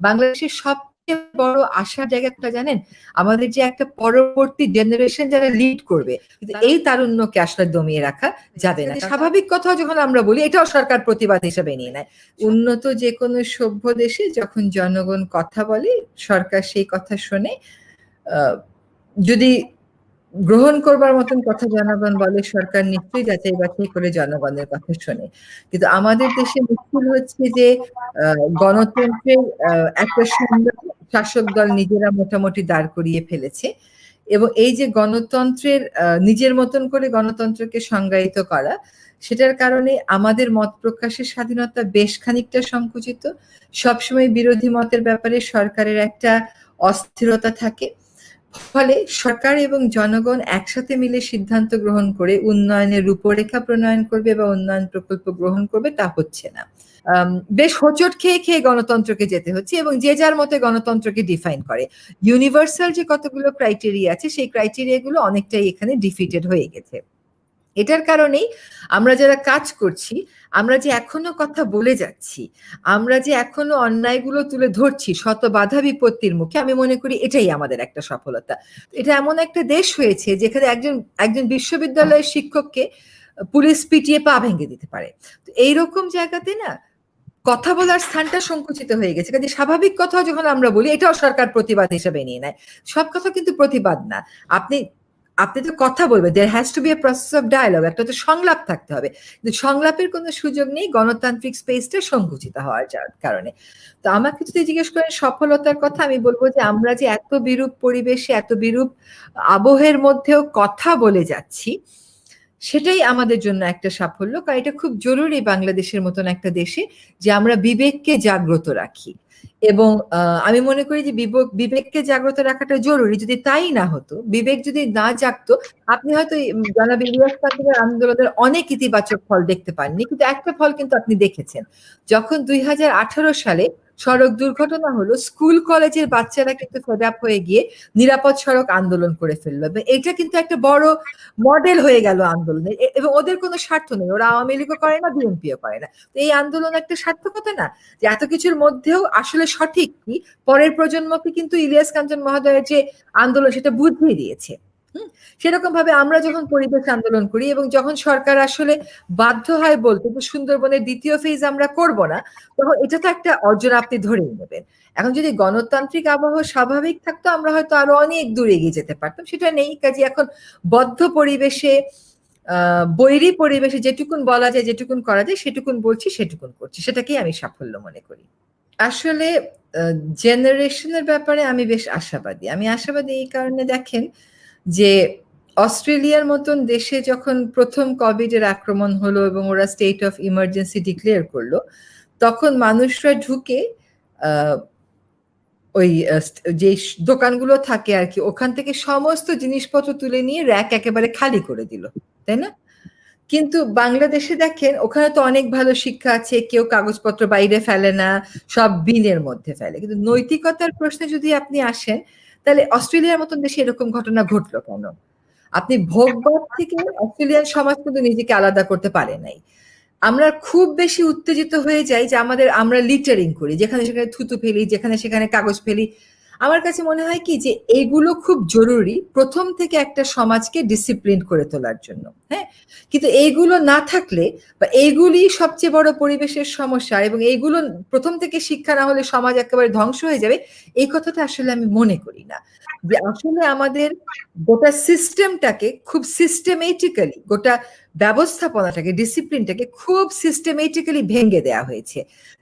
বাংলাদেশের সবচেয়ে বড় আশার জায়গাটা জানেন? আমাদের যে একটা পরবর্তী জেনারেশন যারা লিড করবে এই তারুণ্যকে আসলে দমিয়ে রাখা যাবে না। স্বাভাবিক কথা যখন আমরা বলি এটাও সরকার প্রতিবাদ হিসেবে নিয়ে নেয়। উন্নত যে কোনো সভ্য দেশে যখন জনগণ কথা বলে সরকার সেই কথা শোনে যদি গ্রহণ করবার মতন কথা জনগণ বলে, সরকার নিশ্চয়ই যাচাই বাছাই করে জনগণের কথা শোনে। কিন্তু আমাদের দেশে মুশকিল হচ্ছে যে গণতন্ত্রের একটা সুন্দর শাসক দল নিজেরা মোটামুটি দাঁড় করিয়ে ফেলেছে এবং এই যে গণতন্ত্রের নিজের মতন করে গণতন্ত্রকে সংজ্ঞায়িত করা, সেটার কারণে আমাদের মত প্রকাশের স্বাধীনতা বেশ খানিকটা সংকুচিত। সবসময় বিরোধী মতের ব্যাপারে সরকারের একটা অস্থিরতা থাকে। ফলে সরকার এবং জনগণ একসাথে মিলে সিদ্ধান্ত গ্রহণ করে উন্নয়নের রূপরেখা প্রণয়ন করবে বা উন্নয়ন প্রকল্প গ্রহণ করবে, তা হচ্ছে না। বেশ হোচট খেয়ে খেয়ে গণতন্ত্রকে যেতে হচ্ছে এবং যে যার মতে গণতন্ত্রকে ডিফাইন করে। ইউনিভার্সাল যে কতগুলো ক্রাইটেরিয়া আছে, সেই ক্রাইটেরিয়াগুলো অনেকটাই এখানে ডিফিটেড হয়ে গেছে। এটার কারণেই আমরা যারা কাজ করছি, আমরা যে এখনও কথা বলে যাচ্ছি, আমরা যে এখনও অন্যায়গুলো তুলে ধরছি, শত বাধা বিপত্তির মুখে, আমি মনে করি এটাই আমাদের একটা সফলতা। এটা এমন একটা দেশ হয়েছে যেখানে একজন একজন বিশ্ববিদ্যালয়ের শিক্ষককে পুলিশ পিটিয়ে পা ভেঙে দিতে পারে। তো এইরকম জায়গাতে না কথা বলার স্থানটা সংকুচিত হয়ে গেছে। কাজে স্বাভাবিক কথা যখন আমরা বলি, এটাও সরকার প্রতিবাদ হিসেবে নিয়ে নেয়। সব কথা কিন্তু প্রতিবাদ না। আপনি আপনি তো কথা বলবেন there has to be a process of dialogue একটা তো সংলাপ থাকতে হবে। কিন্তু সংলাপের কোনো সুযোগ নেই গণতান্ত্রিক স্পেসটা সংকুচিত হওয়ার কারণে। তো আমাকে যদি জিজ্ঞেস করেন সফলতার কথা, আমি বলব যে আমরা যে এত বিরূপ পরিবেশে, এত বিরূপ আবহের মধ্যেও কথা বলে যাচ্ছি সেটাই আমাদের জন্য একটা সাফল্য, কারণ এটা খুব জরুরি বাংলাদেশের মতন একটা দেশে যে আমরা বিবেককে জাগ্রত রাখি। এবং আমি মনে করি যে বিবেক বিবেককে জাগ্রত রাখাটা জরুরি। যদি তাই না হতো, বিবেক যদি না জাগতো, আপনি হয়তো জনাব আন্দোলনের অনেক ইতিবাচক ফল দেখতে পাননি, কিন্তু একটা ফল কিন্তু আপনি দেখেছেন। যখন দুই হাজার আঠারো সালে সড়ক দুর্ঘটনা হলো স্কুল কলেজের বাচ্চারা কিন্তু ফেড হয়ে গিয়ে নিরাপদ সড়ক আন্দোলন করে ফেলল। এটা কিন্তু একটা বড় মডেল হয়ে গেল আন্দোলনের এবং ওদের কোনো স্বার্থ নেই। ওরা আওয়ামী লীগও করে না, বিএনপিও করে না। তো এই আন্দোলন একটা সার্থকতা না? যে এত কিছুর মধ্যেও আসলে সঠিক কি? পরের প্রজন্মকে কিন্তু ইলিয়াস কাঞ্চন মহোদয়ের যে আন্দোলন, সেটা বুঝিয়ে দিয়েছে। সেরকম ভাবে আমরা যখন পরিবেশ আন্দোলন করি এবং যখন সরকার আসলে বাধ্য হয় বলতে যে সুন্দরবনের দ্বিতীয় ফেজ আমরা করব না, তখন এটা তো একটা অর্জন আপনি ধরেই নেবেন। এখন যদি গণতান্ত্রিক আবহাওয়া স্বাভাবিক থাকতো, আমরা হয়তো আরও অনেক দূর এগিয়ে যেতে পারতাম, সেটা নেই। কাজে এখন বদ্ধ পরিবেশে বৈরী পরিবেশে যেটুকুন বলা যায়, যেটুকুন করা যায়, সেটুকুন বলছি, সেটুকুন করছি। সেটাকেই আমি সাফল্য মনে করি। আসলে জেনারেশনের ব্যাপারে আমি বেশ আশাবাদী। আমি আশাবাদী এই কারণে দেখেন যে অস্ট্রেলিয়ার মতন দেশে যখন প্রথম কোভিডের আক্রমণ হলো এবং ওরা স্টেট অফ ইমার্জেন্সি ডিক্লেয়ার করল, তখন মানুষরা ঢুকে ওই যে দোকানগুলো থাকে আর কি, ওখান থেকে সমস্ত জিনিসপত্র তুলে নিয়ে র্যাক একেবারে খালি করে দিল, তাই না? কিন্তু বাংলাদেশে দেখেন, ওখানে তো অনেক ভালো শিক্ষা আছে, কেউ কাগজপত্র বাইরে ফেলে না, সব বিনের মধ্যে ফেলে। কিন্তু নৈতিকতার প্রশ্নে যদি আপনি আসেন তাহলে অস্ট্রেলিয়ার মতন দেশে এরকম ঘটনা ঘটলো কেন? আপনি ভোগবাদ থেকে অস্ট্রেলিয়ান সমাজ কিন্তু নিজেকে আলাদা করতে পারে নাই। আমরা খুব বেশি উত্তেজিত হয়ে যাই যে আমাদের আমরা লিটারিং করি, যেখানে সেখানে থুতু ফেলি, যেখানে সেখানে কাগজ ফেলি। আমার কাছে মনে হয় কি যে এইগুলো খুব জরুরি প্রথম থেকে একটা সমাজকে ডিসিপ্লিন করে তোলার জন্য হ্যাঁ? কিন্তু এইগুলো না থাকলে বা এইগুলি সবচেয়ে বড় পরিবেশের সমস্যা এবং এইগুলো প্রথম থেকে শিক্ষা না হলে সমাজ একেবারে ধ্বংস হয়ে যাবে, এই কথাটা আসলে আমি মনে করি না। যে আসলে আমাদের গোটা সিস্টেমটাকে খুব সিস্টেমেটিক্যালি গোটা ব্যবস্থাপনাটাকে ডিসিপ্লিনটাকে খুব সিস্টেমেটিক্যালি ভেঙে দেওয়া হয়েছে।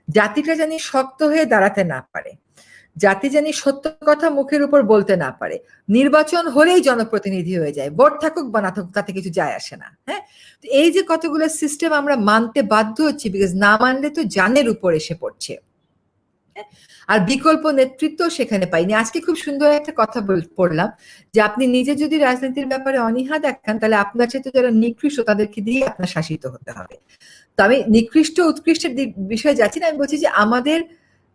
জাতিটা জানি শক্ত হয়ে দাঁড়াতে না পারে। জাতি জানি সত্য কথা মুখের উপর বলতে না পারে। নির্বাচন হলেই জনপ্রতিনিধি হয়ে যায়, ভোট থাকুক বা না থাকুক, তাতে কিছু যায় আসে না হ্যাঁ? এই যে কতগুলো সিস্টেম আমরা মানতে বাধ্য হচ্ছি বিকজ না মানলে তো জানের উপর এসে পড়ছে। হ্যাঁ? আর বিকল্প নেতৃত্ব সেখানে পাইনি। আজকে খুব সুন্দর একটা কথা পড়লাম যে আপনি নিজে যদি রাজনীতির ব্যাপারে অনীহা দেখান, তাহলে আপনার সাথে যারা নিকৃষ্ট তাদেরকে দিয়ে আপনার শাসিত হতে হবে। তো আমি নিকৃষ্ট, উৎকৃষ্টের বিষয়ে যাচ্ছি না, আমি বলছি যে আমাদের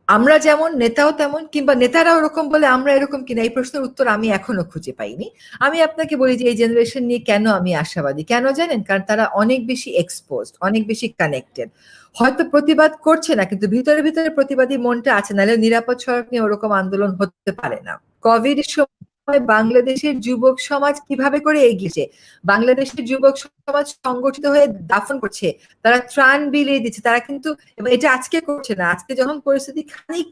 আমরা যেমন নেতাও তেমন, কিংবা নেতারা ওরকম বলে আমরা এরকম কিনা, এই প্রশ্নের উত্তর আমি এখনও খুঁজে পাইনি। আমি আপনাকে বলি যে, এই জেনারেশন নিয়ে কেন আমি আশাবাদী? কেন জানেন? কারণ তারা অনেক বেশি এক্সপোজ অনেক বেশি কানেক্টেড হয়তো প্রতিবাদ করছে না, কিন্তু ভিতরে ভিতরে প্রতিবাদী মনটা আছে, নাহলে নিরাপদ সড়ক নিয়ে ওরকম আন্দোলন হতে পারে না। কোভিড সময় বাংলাদেশের যুবক সমাজ কীভাবে করে এগিয়েছে? বাংলাদেশের যুবক সমাজ সংগঠিত হয়ে দাফন করছে, তারা ত্রাণ বিলিয়ে দিচ্ছে, তারা কিন্তু এটা আজকে করছে না। আজকে যখন পরিস্থিতি খানিক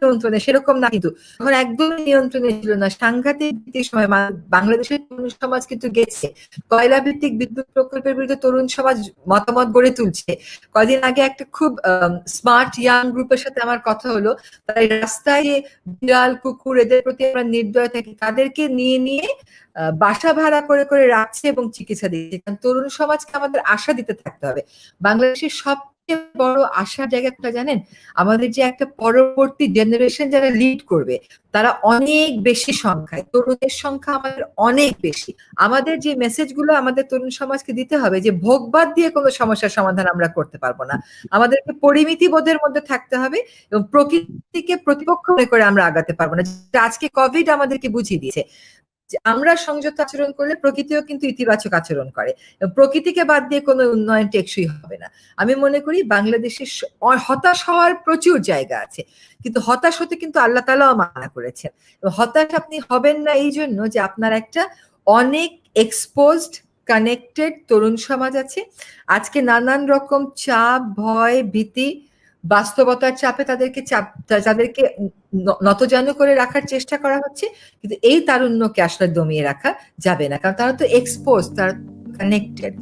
নিয়ন্ত্রণে, সেরকম না কিন্তু। তখন একদমই নিয়ন্ত্রণে ছিল না। সাংঘাতিক সময় বাংলাদেশের তরুণ সমাজ কিন্তু গেছে। কয়লা ভিত্তিক বিদ্যুৎ প্রকল্পের বিরুদ্ধে তরুণ সমাজ মতামত গড়ে তুলছে। কয়দিন আগে একটা খুব স্মার্ট ইয়াং গ্রুপের সাথে আমার কথা হলো। তাই রাস্তায় বিড়াল, কুকুর, এদের প্রতি আমরা নির্দয় থাকি, তাদেরকে নিয়ে নিয়ে বাসা ভাড়া করে করে রাখছে এবং চিকিৎসা দিচ্ছে। কারণ তরুণ সমাজকে আমাদের আশা দিতে থাকতে হবে। বাংলাদেশের সব বড় আশার জায়গাটা জানেন? আমাদের যে একটা পরবর্তী জেনারেশন যারা লিড করবে, তারা অনেক বেশি সংখ্যায়। তরুণের সংখ্যা আমাদের অনেক বেশি। আমাদের যে মেসেজগুলো আমাদের তরুণ সমাজকে দিতে হবে যে ভোগবাদ দিয়ে কোনো সমস্যার সমাধান আমরা করতে পারব না। আমাদেরকে পরিমিতি বোধের মধ্যে থাকতে হবে এবং প্রকৃতিকে প্রতিপক্ষ করে আমরা আগাতে পারব না। আজকে কোভিড আমাদেরকে বুঝিয়ে দিয়েছে। আমরা সংযত আচরণ করলে প্রকৃতিও কিন্তু ইতিবাচক আচরণ করে। প্রকৃতিকে বাদ দিয়ে কোনো উন্নয়ন টেকসই হবে না। আমি মনে করি বাংলাদেশের হতাশ হওয়ার প্রচুর জায়গা আছে। কিন্তু হতাশ হতে কিন্তু আল্লাহ তালাও মানা করেছেন। হতাশ আপনি হবেন না এই জন্য যে আপনার একটা অনেক এক্সপোজড কানেক্টেড তরুণ সমাজ আছে। আজকে নানান রকম চাপ, ভয়, ভীতি বাস্তবতার চাপে তাদেরকে চাপ তাদেরকে নতজান করে রাখার চেষ্টা করা হচ্ছে, কিন্তু এই তারুণ্যকে আসলে দমিয়ে রাখা যাবে না। কারণ তারা তো এক্সপোজ তারা কানেক্টেড